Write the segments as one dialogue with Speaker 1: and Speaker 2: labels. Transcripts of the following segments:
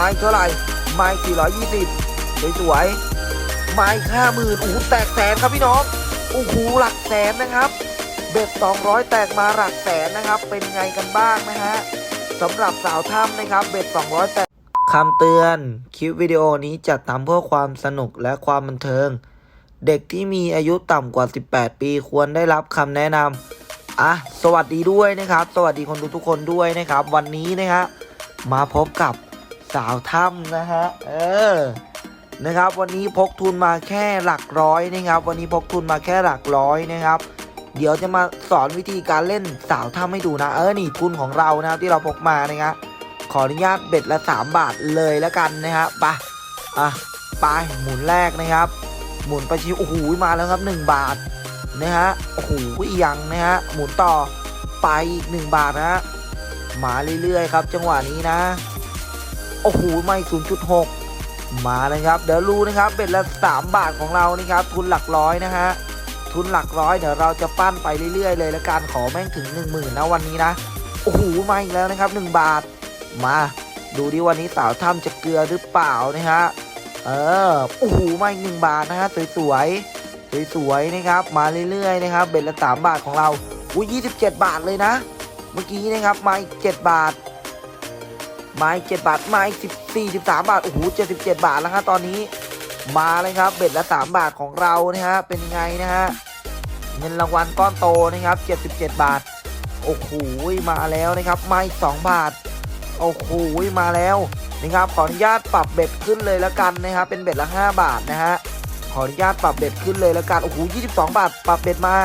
Speaker 1: ไม้เท่าไหร่ ไม้420 สวยๆไม้ห้าหมื่นโอ้โหแตกแสนครับพี่น้องโอ้โหหลักแสนนะครับเบ็ด200 แตกมาหลักแสนนะครับ เป็นไงกันบ้างนะฮะสำหรับสาวถ้ำนะครับ เบ็ด200 แตกคำเตือนคลิปวิดีโอนี้จัดทำเพื่อความสนุกและความบันเทิง เด็กที่มีอายุต่ำกว่า 18 ปีควรได้รับคำแนะนำอะสวัสดีด้วยนะครับ สวัสดีคนดูทุกคนด้วยนะครับ วันนี้นะฮะมาพบกับ สาวถ้ำนะฮะ เออ นะครับ วันนี้พกทุนมาแค่หลักร้อยนะครับ วันนี้พกทุนมาแค่หลักร้อยนะครับ เดี๋ยวจะมาสอนวิธีการเล่นสาวถ้ำให้ดูนะ เออ นี่ทุนของเรานะครับที่เราพกมานะครับขออนุญาตเบ็ดละ 3 บาทเลยแล้วกันนะครับไปอะไปหมุนแรกนะครับ หมุนไปชิวโอ้โหมาแล้วครับ 1 บาทนะฮะโอ้โหยังนะฮะหมุนต่อไปอีก 1 บาทนะฮะมาเรื่อยๆครับ จังหวะนี้นะ โอ้โหไม่ 0.6 มาเลยครับ เดี๋ยวรู้นะครับเบ็ดละ 3 บาทของเรานี่ครับ ทุนหลักร้อยนะฮะ ทุนหลักร้อยเดี๋ยวเราจะปั้นไปเรื่อยๆ เลยแล้วกันขอแม่งถึง 1 0,000นะวันนี้นะ โอ้โหมาอีกแล้วนะครับ 1 บาท มาดูดิวันนี้สาวถ้ำจะเกลือหรือเปล่านะฮะ เออ โอ้โหมาอีกหนึ่งบาทนะฮะสวยๆ สวยๆ นะครับ มาเรื่อยๆ นะครับ เบ็ดละสามบาทของเรา อุ้ยยี่สิบเจ็ดบาทเลยนะ เมื่อกี้นะครับ มาอีกเจ็ดบาท มาอีกเจ็ดบาทมาอีกสิบสี่สิบสามบาทโอ้โหเจ็ดสิบเจ็ดบาทแล้วฮะตอนนี้มาเลยครับเบ็ดละสามบาทของเรานะฮะเป็นไงนะฮะเงินรางวัลก้อนโตนะครับเจ็ดสิบเจ็ดบาทโอ้โหมาแล้วนะครับมาอีกสองบาทโอ้โหมาแล้วนะครับขออนุญาตปรับเบ็ดขึ้นเลยแล้วกันนะครับเป็นเบ็ดละ5บาทนะฮะขออนุญาตปรับเบ็ดขึ้นเลยแล้วกันโอ้โห22บาท ปรับเบ็ดมา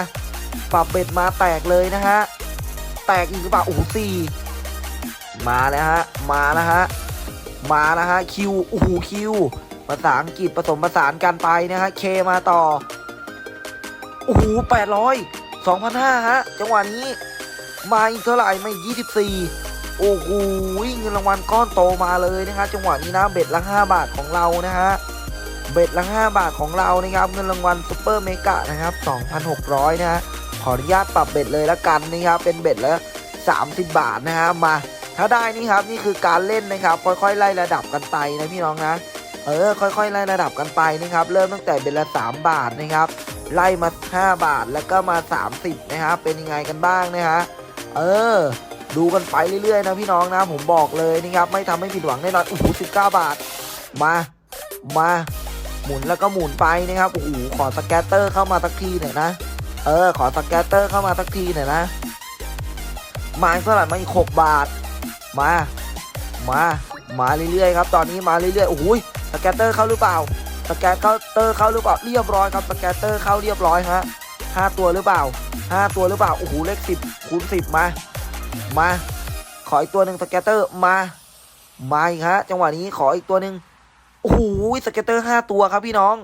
Speaker 1: ปรับเบ็ดมาแตกเลยนะฮะแตกอีกหรือเปล่าโอ้โหสี่ มาแล้วฮะ มาแล้วฮะ มาแล้วฮะ คิว โอ้โห คิว ภาษาอังกฤษผสมผสานกันไปนะฮะ เคมาต่อ โอ้โหแปดร้อยสองพันห้าฮะ จังหวะนี้ มาอีกเท่าไหร่ไม่ยี่สิบสี่โอ้โหเงินรางวัลก้อนโตมาเลยนะครับจังหวะนี้นะเบ็ดละ 5 บาทของเรานะฮะเบ็ดละ 5 บาทของเรานะครับเงินรางวัลซูเปอร์เมกะนะครับ2,600 นะฮะขออนุญาตปรับเบ็ดเลยละกันนะครับเป็นเบ็ดละ 30 บาทนะฮะมา ถ้าได้นี่ครับนี่คือการเล่นนะครับ ค่อยๆ ไล่ระดับกันไปนะพี่น้องนะเออค่อยๆ ไล่ระดับกันไปนะครับ เริ่มตั้งแต่เบ็ดละ 3 บาทนะครับ ไล่มา 5 บาทแล้วก็มา 30นะครับเป็นยังไงกันบ้างนะฮะเออ ดูกันไปเรื่อยๆ นะพี่น้องนะผมบอกเลยนะครับ ไม่ทำให้ผิดหวังแน่นอนโอ้โหสิบเก้าบาท มามาหมุนแล้วก็หมุนไปนะครับโอ้โหขอสแกตเตอร์เข้ามาสักทีหน่อยนะ เออ ขอสแกตเตอร์เข้ามาสักทีหน่อยนะมาอีกเท่าไหร่มาอีกหกบาท มา มา มาเรื่อยๆครับ ตอนนี้มาเรื่อยๆ โอ้โหสแกตเตอร์เข้าหรือเปล่า สแกตเตอร์เข้าหรือเปล่า เรียบร้อยครับสแกตเตอร์เข้าเรียบร้อยฮะห้าตัวหรือเปล่าห้าตัวหรือเปล่า โอ้โห เลขสิบคูณสิบมา มา ขออีกตัวหนึ่งสแกตเตอร์มา มาอีกฮะ จังหวะนี้ขออีกตัวหนึ่งโอ้โห สแกตเตอร์ห้าตัวครับพี่น้อง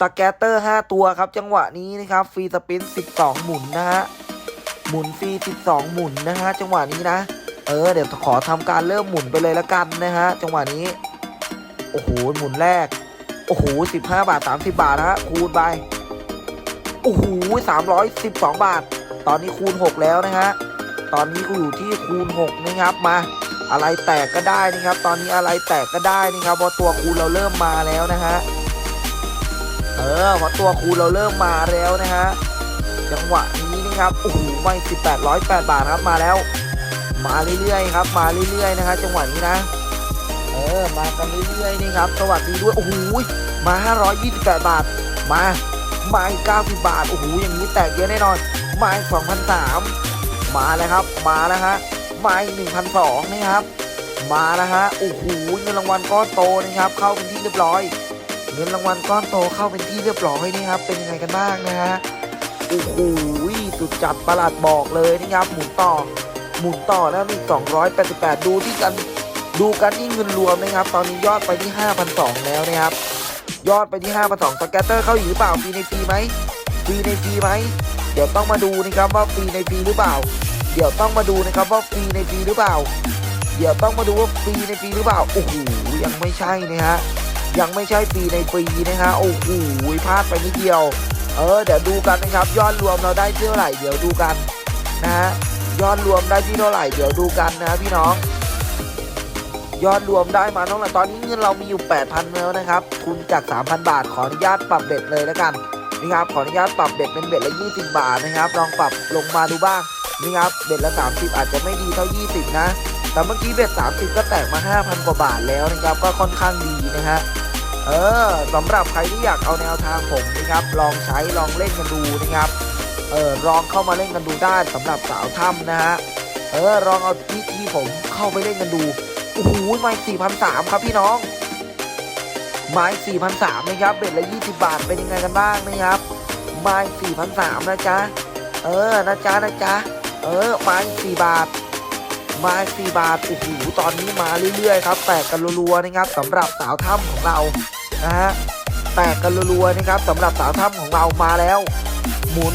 Speaker 1: สแกตเตอร์ห้าตัวครับ จังหวะนี้นะครับฟรีสปินสิบสองหมุนนะฮะ หมุนฟรีสิบสองหมุนนะฮะ จังหวะนี้นะ เออเดี๋ยวขอทำการเริ่มหมุนไปเลยละกันนะฮะจังหวะนี้ โอ้โหหมุนแรก โอ้โหสิบห้าบาทสามสิบาทนะฮะคูณไปโอ้โหสามร้อยสิบสองบาท ตอนนี้คูณหกแล้วนะฮะตอนนี้กูอยู่ที่คูณ6นะครับมา อะไรแตกก็ได้นะครับ ตอนนี้อะไรแตกก็ได้นะครับพราะตัวคูณเราเริ่มมาแล้วนะฮะเออพราะตัวคูณเราเริ่มมาแล้วนะฮะจังหวะนี้นะครับโอ้โหไม่1808บาทครับมาแล้ว มาเรื่อยๆครับ มาเรื่อยๆนะฮะจังหวะนี้นะ เออ มากันเรื่อยๆนี่ครับ สวัสดีด้วย โอ้โห มา 528 บาท มา มาอีก90 บาท โอ้โห อย่างนี้แตกเยอะแน่นอน มาอีก2,003มาแล้วครับ มาแล้วฮะ มาอีกหนึ่งพันสองนะครับ มาแล้วฮะ โอ้โห เงินรางวัลก้อนโตนะครับ เข้าเป็นที่เรียบร้อย เงินรางวัลก้อนโตเข้าเป็นที่เรียบร้อยนะครับ เป็นยังไงกันบ้างนะฮะ โอ้โหสุดจัดประหลาดบอกเลยนะครับ หมุนต่อ หมุนต่อแล้วมี288 ดูที่กันดูกันที่เงินรวมนะครับ ตอนนี้ยอดไปที่ 5,200 แล้วนะครับ ยอดไปที่ 5,200สแกตเตอร์เข้าอยู่หรือเปล่าฟรีในฟรีไหมฟรีในฟรีไหมเดี๋ยวต้องมาดูนะครับว่าฟรีในฟรีหรือเปล่า เดี๋ยวต้องมาดูนะครับว่าฟรีในฟรีหรือเปล่า เดี๋ยวต้องมาดูว่าฟรีในฟรีหรือเปล่าโอ้โหยังไม่ใช่นะฮะยังไม่ใช่ฟรีในฟรีนะฮะโอ้โหพลาดไปนิดเดียว เออเดี๋ยวดูกันนะครับ ยอดรวมเราได้เท่าไหร่เดี๋ยวดูกันนะฮะ ยอดรวมได้ที่เท่าไหร่เดี๋ยวดูกันนะพี่น้อง ยอดรวมได้มาเท่าไหร่ตอนนี้เงินเรามีอยู่ 8,000แล้วนะครับทุนจาก 3,000 บาทขออนุญาตปรับเบ็ดเลยแล้วกันนี่ครับขออนุญาตปรับเบ็ดเป็นเบ็ดละ 20 บาทนะครับ ลองปรับลงมาดูบ้างนี่ครับเบ็ดละ 30 อาจจะไม่ดีเท่า 20 นะ แต่เมื่อกี้เบ็ด 30 ก็แตกมา 5,000 กว่าบาทแล้วนะครับก็ค่อนข้างดีนะฮะเออสำหรับใครที่อยากเอาแนวทางผมนะครับ ลองใช้ลองเล่นกันดูนะครับ เออลองเข้ามาเล่นกันดูได้สำหรับสาวถ้ำนะฮะเออลองเอาวิธีผมเข้าไปเล่นกันดูโอ้โหไม้สี่พันสามครับพี่น้อง ไม้สี่พันสามนะครับเบ็ดละยี่สิบาทเป็นยังไงกันบ้างนะครับ ไม้สี่พันสามนะจ๊ะเออนะจ๊ะนะจ๊ะเออไม้สี่บาทไม้สี่บาทโอ้โหตอนนี้มาเรื่อยๆครับแตกกันรัวๆนะครับสำหรับสาวถ้ำของเรานะฮะแตกกันรัวๆนะครับสำหรับสาวถ้ำของเรามาแล้ว หมุน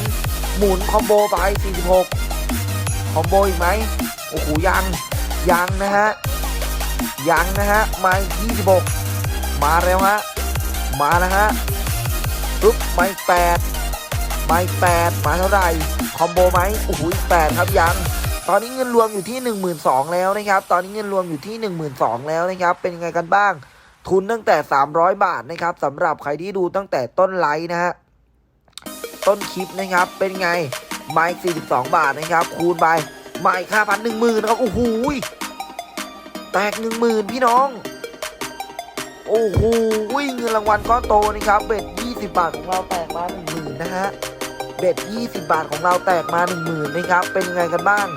Speaker 1: หมุนคอมโบไป 46 คอมโบอีกไหมโอ้โหยังยังนะฮะยังนะฮะมา26 มาแล้วฮะมาแล้วฮะปุ๊บมาอีก8มา8มาเท่าไหร่คอมโบไหมโอ้โหอีก8ครับยังตอนนี้เงินรวมอยู่ที่ 12,000แล้วนะครับตอนนี้เงินรวมอยู่ที่ 12,000แล้วนะครับเป็นยังไงกันบ้างทุนตั้งแต่ 300 บาทนะครับสำหรับใครที่ดูตั้งแต่ต้นไลฟ์นะฮะ ต้นคลิปนะครับ เป็นไงไมค์42 บาทนะครับ คูณไปไมค์ค่าพันหนึ่งหมื่นครับโอ้โหแตกหนึ่งหมื่นพี่น้อง โอ้โหเงินรางวัลก้อนโตนะครับเบ็ด20 บาทของเราแตกมาหนึ่งหมื่นนะฮะเบ็ด20 บาทของเราแตกมาหนึ่งหมื่นนะครับ เป็นยังไงกันบ้าง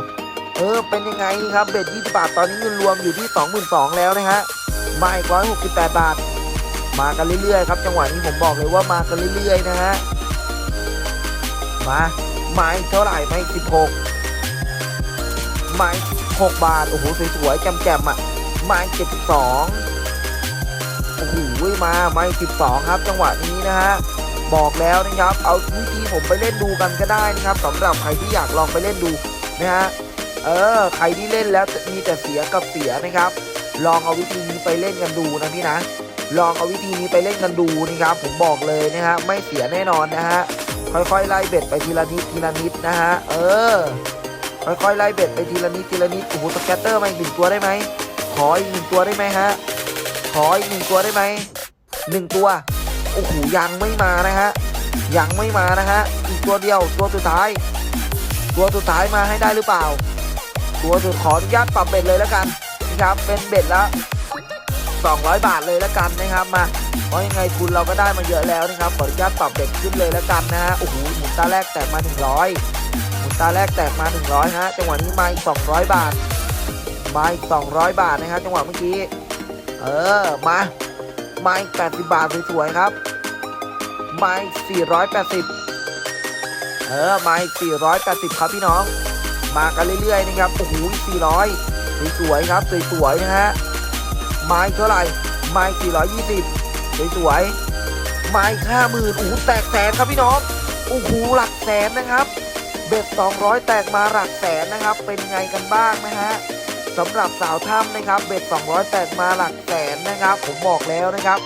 Speaker 1: เออเป็นยังไงครับเบ็ด20 บาทตอนนี้เงินรวมอยู่ที่ 22,000แล้วนะฮะมาอีก168 บาท มากันเรื่อยๆครับจังหวะนี้ผมบอกเลยว่ามากันเรื่อยๆนะฮะ มาไม้เท่าไหร่ไม้สิบหกไม้หกบาท โอ้โห สวยๆแจ่มๆอะ ไม้เจ็ดสิบสองโอ้โหมาไม้สิบสองครับ จังหวะนี้นะฮะ บอกแล้วนะครับ เอาวิธีผมไปเล่นดูกันก็ได้นะครับสำหรับใครที่อยากลองไปเล่นดูนะฮะ เออ ใครที่เล่นแล้วมีแต่เสียกับเสียนะครับ ลองเอาวิธีนี้ไปเล่นกันดูนะพี่นะ ลองเอาวิธีนี้ไปเล่นกันดูนะครับ ผมบอกเลยนะฮะ ไม่เสียแน่นอนนะฮะ ค่อยๆไล่เบ็ดไปทีละนิดทีละนิดนะฮะ เออ ค่อยๆไล่เบ็ดไปทีละนิดทีละนิด โอ้โหสแกตเตอร์มาอีกหนึ่งตัวได้ไหม ขออีกหนึ่งตัวได้ไหมฮะ ขออีกหนึ่งตัวได้ไหมหนึ่งตัว โอ้โหยังไม่มานะฮะ ยังไม่มานะฮะ อีกตัวเดียวตัวสุดท้าย ตัวสุดท้ายมาให้ได้หรือเปล่า ตัวสุดขออนุญาตปรับเบ็ดเลยแล้วกันนะครับ เป็นเบ็ดละ200 บาทเลยแล้วกันนะครับมา เพราะยังไงทุนเราก็ได้มาเยอะแล้วนะครับขออนุญาตปรับเบ็ดขึ้นเลยแล้วกันนะฮะโอ้โหหมุนตาแรกแตกมา 100หมุนตาแรกแตกมา 100ฮะจังหวะนี้มาอีก200 บาทมาอีก200 บาทนะครับจังหวะเมื่อกี้เออมามาอีก80 บาทสวยๆครับมาอีก480 เออมาอีก480 ครับพี่น้อง มากันเรื่อยๆนะครับโอ้โห400สวยๆครับสวยๆนะฮะไม้เท่าไหร่ไม้420 สวยๆไม้ห้าหมื่นโอ้โหแตกแสนครับพี่น้องโอ้โหหลักแสนนะครับ เบ็ด200 แตกมาหลักแสนนะครับ เป็นไงกันบ้างนะฮะสำหรับสาวถ้ำนะครับ เบ็ด200 แตกมาหลักแสนนะครับ ผมบอกแล้วนะครับ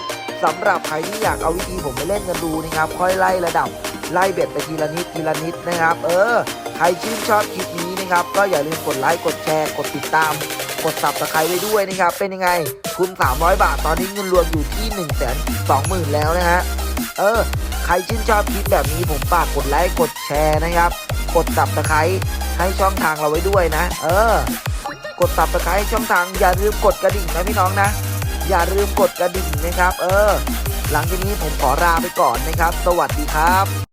Speaker 1: สำหรับใครที่อยากเอาวิธีผมไปเล่นกันดูนะครับ ค่อยไล่ระดับไล่เบ็ดไปทีละนิดทีละนิดนะครับ เออ ใครชื่นชอบคลิปนี้นะครับ ก็อย่าลืมกดไลค์กดแชร์กดติดตาม กดสับสไครไว้ด้วยนะครับ เป็นยังไงทุน300 บาท ตอนนี้เงินรวมอยู่ที่1 2 0 0 0 0แล้วนะฮะ เออ ใครชื่นชอบคลิปแบบนี้ผมฝากกดไลค์ กดแชร์นะครับ กดสับสไครให้ช่องทางเราไว้ด้วยนะ เออ กดสับสไคร้ช่องทาง อย่าลืมกดกระดิ่งนะพี่น้องนะ อย่าลืมกดกระดิ่งนะครับ เออ หลังจากนี้ผมขอลาไปก่อนนะครับ สวัสดีครับ